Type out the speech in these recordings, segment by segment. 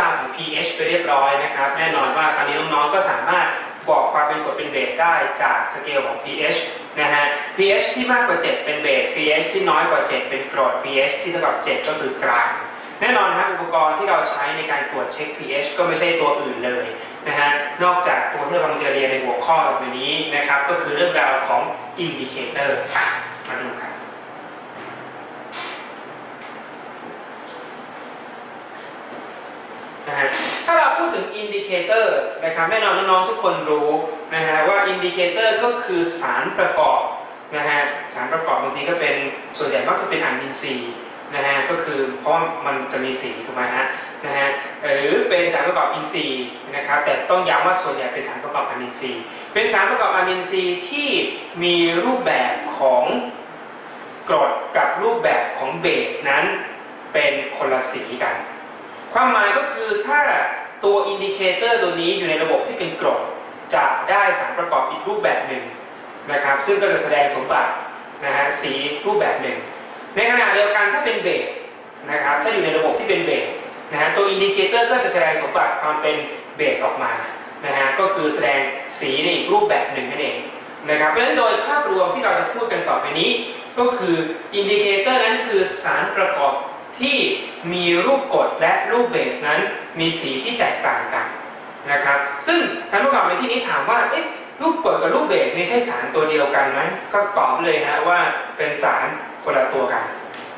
ราวของ pH ไปเรียบร้อยนะครับ แน่นอนว่าตอนนี้น้องๆก็สามารถบอกความเป็นกรดเป็นเบสได้จากสเกลของ pH นะฮะ pH ที่มากกว่า 7 เป็นเบส pH ที่น้อยกว่า 7 เป็นกรด pH ที่เท่ากับ 7 ก็คือกลาง แน่นอนฮะอุปกรณ์ที่เราใช้ในการตรวจเช็ค pH ก็ไม่ใช่ตัวอื่นเลยนะฮะ นอกจากตัวที่เรากำลังจะเรียนในหัวข้อแบบนี้นะครับ ก็คือเรื่องราวของ indicator อะมาดูกัน นะฮะถ้าเราพูดถึงอินดิเคเตอร์นะครับแน่นอนน้องๆทุกคนรู้นะฮะว่าอินดิเคเตอร์ก็คือสารประกอบนะฮะสารประกอบบางทีก็เป็นส่วนใหญ่มักจะเป็นอ่านอินทรีนะฮะก็คือเพราะว่ามันจะมีสีถูกไหมฮะนะฮะหรือเป็นสารประกอบอินทรีย์นะครับแต่ต้องย้ำว่าส่วนใหญ่เป็นสารประกอบอ่านอินทรีย์ เป็นสารประกอบอ่านอินทรีย์ที่มีรูปแบบของกรดกับรูปแบบของเบสนั้นเป็นคนละสีกัน ความหมายก็คือถ้าตัวอินดิเคเตอร์ตัวนี้อยู่ในระบบที่เป็นกรดจะได้สารประกอบอีกรูปแบบหนึ่งนะครับ ซึ่งก็จะแสดงสมบัตินะฮะสีรูปแบบหนึ่ง ในขณะเดียวกันถ้าเป็นเบสนะครับถ้าอยู่ในระบบที่เป็นเบสนะฮะตัวอินดิเคเตอร์ก็จะแสดงสมบัติความเป็นเบสออกมานะฮะก็คือแสดงสีในอีกรูปแบบหนึ่งนั่นเองนะครับเพราะฉะนั้นโดยภาพรวมที่เราจะพูดกันต่อไปนี้ ก็คืออินดิเคเตอร์นั้นคือสารประกอบ ที่มีรูปกฎและรูปเบสนั้นมีสีที่แตกต่างกันนะครับ ซึ่งสารประกอบในที่นี้ถามว่าเอ๊ะรูปกฎกับรูปเบสนี่ใช่สารตัวเดียวกันไหมก็ตอบเลยฮะว่าเป็นสารคนละตัวกัน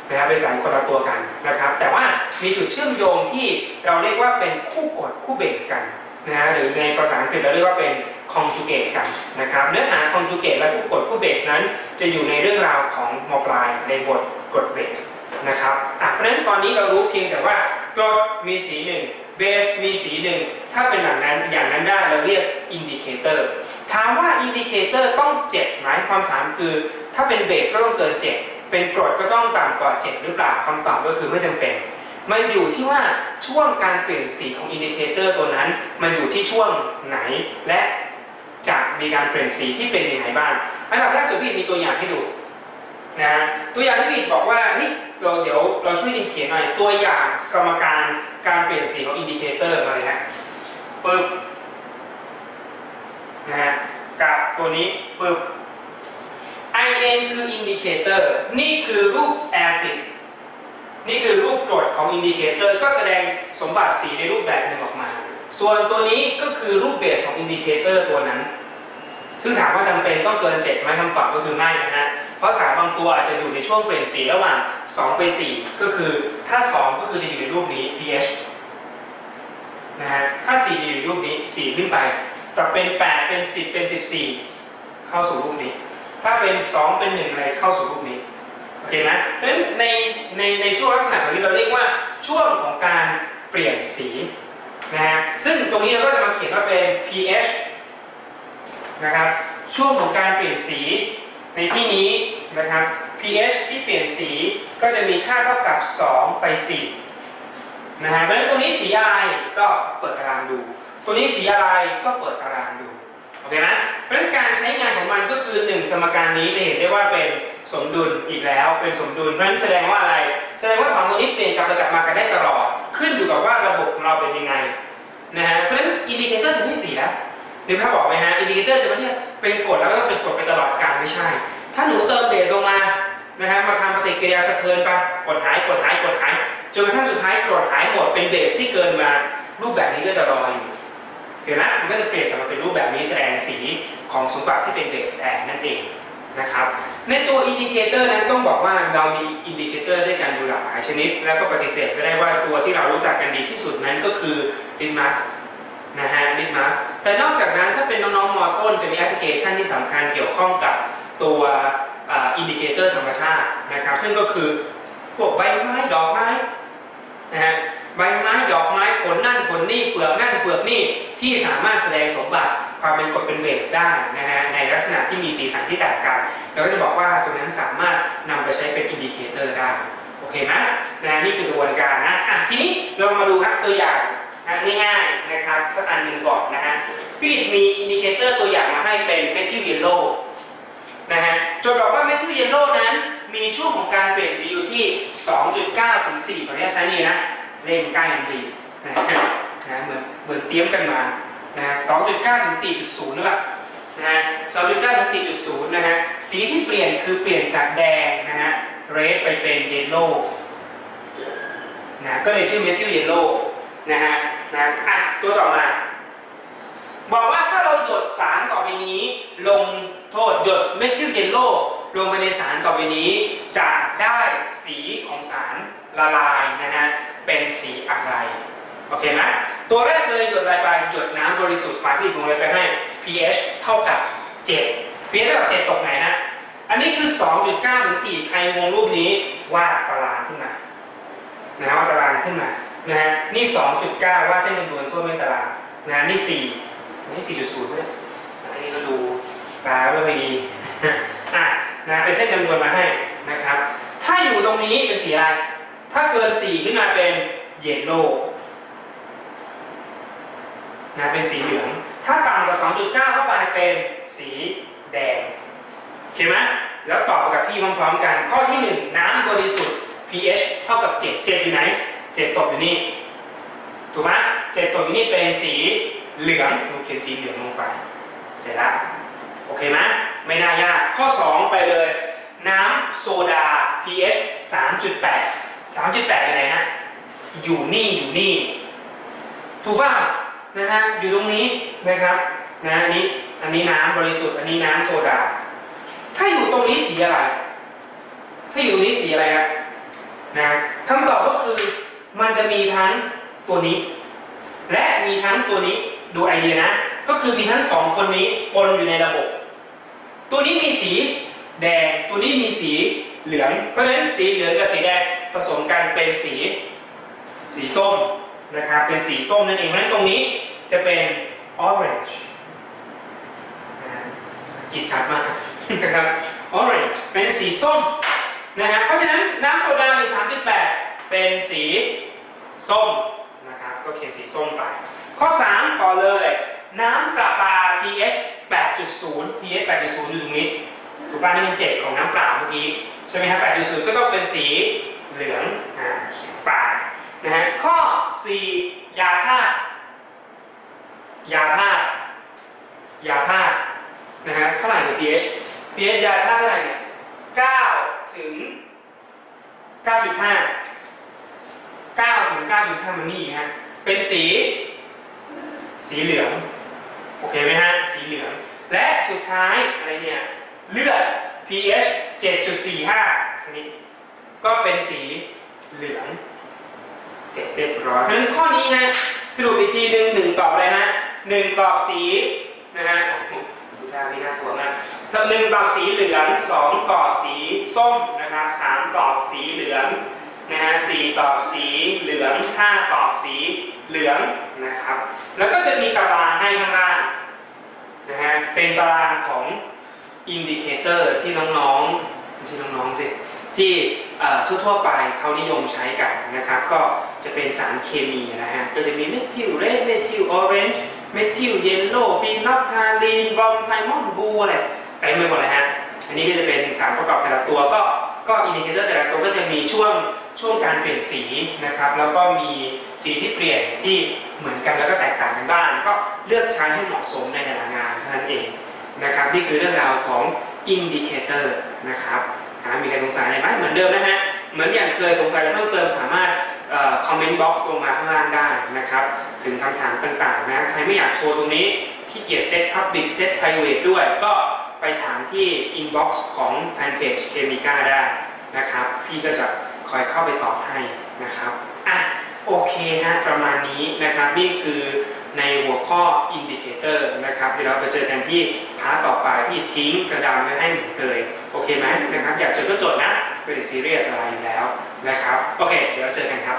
นะครับเป็นสารคนละตัวกันนะครับ แต่ว่ามีจุดเชื่อมโยงที่เราเรียกว่าเป็นคู่กฎคู่เบสกันนะฮะหรือในภาษาอังกฤษเราเรียกว่าเป็น conjugate กันนะครับเนื้อหา conjugate และคู่กฎคู่เบสนั้น จะอยู่ในเรื่องราวของมปลายในบทกฎเบส นะครับเพราะฉะนั้นตอนนี้เรารู้เพียงแต่ว่ากรดมีสีหนึ่งเบสมีสีหนึ่งถ้าเป็นแบบนั้นอย่างนั้นได้เราเรียกอินดิเคเตอร์ถามว่าอินดิเคเตอร์ต้อง7ไหมความถามคือ ถ้าเป็นเบสก็ต้องเกิน7เป็นกรดก็ต้องต่ำกว่า7หรือเปล่าคำตอบก็คือไม่จำเป็นมันอยู่ที่ว่าช่วงการเปลี่ยนสีของอินดิเคเตอร์ตัวนั้น มันอยู่ที่ช่วงไหนและจะมีการเปลี่ยนสีที่เป็นยังไงบ้างอันดับแรกสุดพี่มีตัวอย่างให้ดู นะฮะตัวอย่างที่ผิดบอกว่าเฮ้ยเราเดี๋ยวเราช่วยกันเขียนหน่อยตัวอย่างสมการการเปลี่ยนสีของอินดิเคเตอร์มาเลยฮะปึ๊บนะฮะกับตัวนี้ปึ๊บ in คืออินดิเคเตอร์นี่คือรูป acid นี่คือรูปกรดของอินดิเคเตอร์ก็แสดงสมบัติสีในรูปแบบหนึ่งออกมา ส่วนตัวนี้ก็คือรูปเบสของอินดิเคเตอร์ตัวนั้น ซึ่งถามว่าจำเป็นต้องเกิน7ไหมคำตอบก็คือไม่นะฮะ เพราะสารบางตัวอาจจะอยู่ในช่วงเปลี่ยนสีระหว่าง 2 ไป 4 ก็คือถ้า 2 ก็คือจะอยู่ในรูปนี้ pH นะฮะถ้า 4 จะอยู่ในรูปนี้ 4 ขึ้นไป แต่เป็น 8 เป็น 10 เป็น 14 เข้าสู่รูปนี้ ถ้าเป็น 2 เป็น1อะไรเข้าสู่รูปนี้โอเคไหมเพราะฉะนั้นในในในช่วงลักษณะแบบนี้เราเรียกว่าช่วงของการเปลี่ยนสีนะฮะซึ่งตรงนี้เราก็จะมาเขียนว่าเป็น pH นะครับช่วงของการเปลี่ยนสี ในที่นี้นะครับ pH ที่เปลี่ยนสีก็จะมีค่าเท่ากับ 2 ไป 4 นะฮะเพราะฉะนั้นตรงนี้สีอะไรก็เปิดตารางดู ตัวนี้สีอะไรก็เปิดตารางดู โอเคไหมเพราะฉะนั้นการใช้งานของมันก็คือ 1 สมการนี้จะเห็นได้ว่าเป็นสมดุลอีกแล้ว เป็นสมดุล เพราะฉะนั้นแสดงว่าอะไร แสดงว่าสองตัวนี้เปลี่ยนกลับไปกลับมากันได้ตลอด ขึ้นอยู่กับว่าระบบของเราเป็นยังไงนะฮะ เพราะฉะนั้นอินดิเคเตอร์จะไม่เสียหรือภาพบอกไหมฮะ อินดิเคเตอร์จะไม่ใช่ เป็นกฎแล้วก็เป็นกฎไปตลอดการไม่ใช่ ถ้าหนูเติมเบสลงมานะฮะมาทำปฏิกิริยาสะเทือนไปกดหายกดหายกดหายจนกระทั่งสุดท้ายกดหายหมดเป็นเบสที่เกินมารูปแบบนี้ก็จะรออยู่เห็นไหมมันก็จะเปลี่ยนกลับมาเป็นรูปแบบนี้แสดงสีของสมบัติที่เป็นเบสแทนนั่นเองนะครับในตัวอินดิเคเตอร์นั้นต้องบอกว่าเรามีอินดิเคเตอร์ด้วยกันอยู่หลากหลายชนิด แล้วก็ปฏิเสธไม่ได้ว่าตัวที่เรารู้จักกันดีที่สุดนั้นก็คือลินมัส นะฮะลิทมัสแต่นอกจากนั้นถ้าเป็นน้องๆมอต้นจะมีแอปพลิเคชันที่สำคัญเกี่ยวข้องกับตัวอินดิเคเตอร์ธรรมชาตินะครับ ซึ่งก็คือพวกใบไม้ดอกไม้นะฮะใบไม้ดอกไม้ผลนั่นผลนี่เปลือกนั่นเปลือกนี่ที่สามารถแสดงสมบัติความเป็นกรดเป็นเบสได้นะฮะในลักษณะที่มีสีสันที่แตกต่างเราก็จะบอกว่าตัวนั้นสามารถนำไปใช้เป็นอินดิเคเตอร์ได้โอเคไหมนะนี่คือกระบวนการนะอะทีนี้เรามาดูครับตัวอย่าง นะง่ายๆนะครับสักอันหนึ่งก่อนนะฮะพี่มีอินดิเคเตอร์ตัวอย่างมาให้เป็นเมทิลเยลโล่นะฮะจทย์บอกว่าเมทิลเยลโล่นั้นมีช่วงของการเปลี่ยนสีอยู่ที่ 2.9 ถึง4ขออนุญาตใช้นี่นะเล่นใกล้กันดีนะฮะนะเหมือนเหมือนเตรียมกันมานะฮะ2.9 ถึง 4.0หรือเปล่านะฮะ2.9 ถึง 4.0 นะฮะ สีที่เปลี่ยนคือเปลี่ยนจากแดงนะฮะ เรดไปเป็นเยลโล่นะ ก็เลยชื่อเมทิลเยลโล่ นะฮะนะอะตัวต่อมาบอกว่าถ้าเราหยดสารต่อไปนี้ ลงโทษหยดเมทิลเยลโล่ลงไปในสารต่อไปนี้ จะได้สีของสารละลายนะฮะเป็นสีอะไรโอเคไหมตัวแรกเลยหยดอะไรไปหยดน้ำบริสุทธิ์ฝาผลิตของเราไปให้ pH เท่ากับ 7 pH เท่ากับ 7 ตกไหนฮะอันนี้คือ 2.9ถึง4ใครงงรูปนี้วาดตารางขึ้นมานะฮะวาดตารางขึ้นมา นะฮะนี่ 2.9วาดเส้นจำนวนทั่วไม่ตารางนะนี่4นี่4.0ด้วยอันนี้ก็ดูตาไม่ค่อยดีอะนะเป็นเส้นจำนวนมาให้นะครับ ถ้าอยู่ตรงนี้เป็นสีอะไร ถ้าเกิน 4 ขึ้นมาเป็นเยลโล่นะเป็นสีเหลือง ถ้าต่ำกว่า 2.9 เข้าไปเป็นสีแดงโอเคไหมแล้วตอบกับพี่พร้อมๆกัน ข้อที่ 1 น้ำบริสุทธิ์ pH เท่ากับ 7 7 อยู่ไหน 7ตกอยู่นี่ถูกไหม7ตกอยู่นี่เป็นสีเหลืองเราเขียนสีเหลืองลงไป เสร็จแล้วโอเคไหมไม่น่ายากข้อ 2 ไปเลย น้ำโซดา pH 3.8 3.8อยู่ไหนฮะอยู่นี่อยู่นี่ ถูกป่ะนะฮะอยู่ตรงนี้นะครับนะอันนี้อันนี้น้ำบริสุทธิ์อันนี้น้ำโซดา ถ้าอยู่ตรงนี้สีอะไร ถ้าอยู่ตรงนี้สีอะไรครับนะคำตอบก็คือ มันจะมีทั้งตัวนี้ และมีทั้งตัวนี้ดูไอเดียนะ ก็คือมีทั้งสองคนนี้ปนอยู่ในระบบ ตัวนี้มีสีแดง ตัวนี้มีสีเหลือง เพราะฉะนั้นสีเหลืองกับสีแดงผสมกันเป็นสี สีส้มนะครับ เป็นสีส้มนั่นเอง เพราะฉะนั้นตรงนี้จะเป็น orange นะฮะกินชัดมากนะครับ orange เป็นสีส้มนะฮะ เพราะฉะนั้นน้ำโซดาอยู่ 3.8 เป็นสีส้มนะครับก็เขียนสีส้มไป ข้อ 3 ต่อเลย น้ำประปา pH 8.0 pH 8.0 อยู่ตรงนี้ถูกป่ะนี่เป็น7ของน้ำเปล่าเมื่อกี้ ใช่ไหมครับ8.0 ก็ต้องเป็นสีเหลืองอ่าเขียนไปนะฮะข้อ 4 ยาธาตุยาธาตุยาธาตุนะฮะเท่าไหร่เนี่ย pH pH ยาธาตุเท่าไหร่เนี่ย9ถึง9.5 9ถึง9.5มันนี่ฮะเป็นสี สีเหลือง โอเคไหมฮะ สีเหลือง และสุดท้ายอะไรเนี่ย เลือด pH 7.45อันนี้ก็เป็นสีเหลือง เสร็จเรียบร้อยเพราะฉะนั้นข้อนี้ฮะสรุปอีกทีหนึ่งหนึ่งตอบอะไรฮะหนึ่งตอบสีนะฮะดูท่าไม่น่ากลัวมากถ้าหนึ่งตอบสีเหลืองสองตอบสีส้มนะครับสามตอบสีเหลือง นะฮะสี่ตอบสีเหลืองห้าตอบสีเหลืองนะครับ แล้วก็จะมีตารางให้ข้างล่างนะฮะเป็นตารางของอินดิเคเตอร์ที่น้องๆไม่น้องๆสิที่เอ่อทั่วๆไปเขานิยมใช้กันนะครับ ก็จะเป็นสารเคมีนะฮะก็จะมีเมทิลเรดเมทิลออเรนจ์เมทิลเยลโล่ฟีนอลทาลีนบอมไทมอนบูอะไรเต็มไปหมดเลยฮะอันนี้ก็จะเป็นสารประกอบแต่ละตัวก็ก็อินดิเคเตอร์แต่ละตัวก็จะมีช่วง ช่วงการเปลี่ยนสีนะครับ แล้วก็มีสีที่เปลี่ยนที่เหมือนกันแล้วก็แตกต่างกันบ้างก็เลือกใช้ให้เหมาะสมในแต่ละงานเท่านั้นเองนะครับนี่คือเรื่องราวของอินดิเคเตอร์นะครับอ่ามีใครสงสัยอะไรไหมเหมือนเดิมนะฮะเหมือนอย่างเคยสงสัยอะไรเพิ่มเติมสามารถคอมเมนต์บ็อกซ์ลงมาข้างล่างได้นะครับถึงคำถามต่างๆนะใครไม่อยากโชว์ตรงนี้ที่เกียรเซต Public เซต Private ด้วยก็ไปถามที่ Inbox ของแฟนเพจเคมีก้าได้นะครับ พี่ก็จะ คอยเข้าไปตอบให้นะครับอะโอเคฮะประมาณนี้นะครับนี่คือในหัวข้ออินดิเคเตอร์นะครับเดี๋ยวเราไปเจอกันที่พาร์ทต่อไปที่ทิ้งกระดานไว้ให้เหมือนเคย โอเคไหมนะครับ อยากจดก็จดนะไม่ได้ซีเรียสอะไรอยู่แล้วนะครับ โอเค เดี๋ยวเจอกันครับ